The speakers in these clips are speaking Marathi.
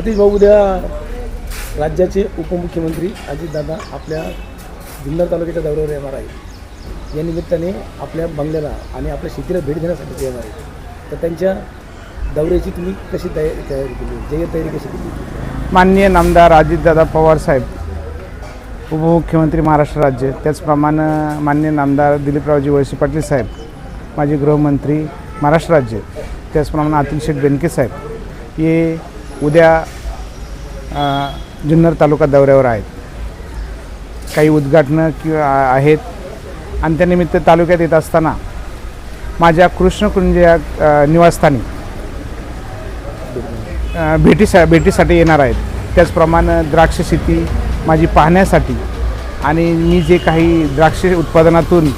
सतीश भाऊ उद्या राज्याचे उपमुख्यमंत्री अजितदादा आपल्या जुन्नर तालुक्याच्या दौऱ्यावर येणार आहे या निमित्ताने आपल्या बंगल्याला आणि आपल्या शेतीला भेट देण्यासाठी येणार आहे तर त्यांच्या दौऱ्याची तुम्ही कशी तयारी तयारी केली? जय तयारी कशी केली? माननीय नामदार अजितदादा पवार साहेब उपमुख्यमंत्री महाराष्ट्र राज्य. त्याचप्रमाणे माननीय नामदार दिलीपरावजी वळसे पाटील साहेब माजी गृहमंत्री महाराष्ट्र राज्य. त्याचप्रमाणे अतुल शेठ बेनके साहेब. हे उद्या जुन्नर तालुका दौऱ्यावर आहेत. काही उद्घाटनं किंवा आहेत. आणि त्यानिमित्त तालुक्यात येत असताना माझ्या कृष्णकुंज या निवासस्थानी भेटीसा भेटीसाठी येणार आहेत. त्याचप्रमाणे द्राक्ष शेती माझी पाहण्यासाठी आणि मी जे काही द्राक्ष उत्पादनातून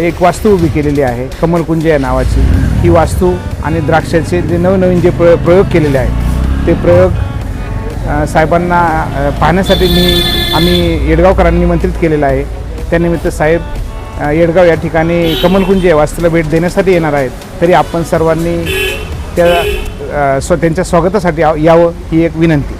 एक वास्तू उभी केलेली आहे कमलकुंज या नावाची. ही वास्तू आणि द्राक्षाचे जे नवनवीन जे प्र प्रयोग केलेले आहेत ते प्रयोग साहेबांना पाहण्यासाठी मी आम्ही येडगावकरांनी निमंत्रित केलेलं आहे. त्यानिमित्त साहेब येडगाव या ठिकाणी कमलकुंज या वास्तूला भेट देण्यासाठी येणार आहेत. तरी आपण सर्वांनी त्या स्व त्यांच्या स्वागतासाठी यावं ही एक विनंती.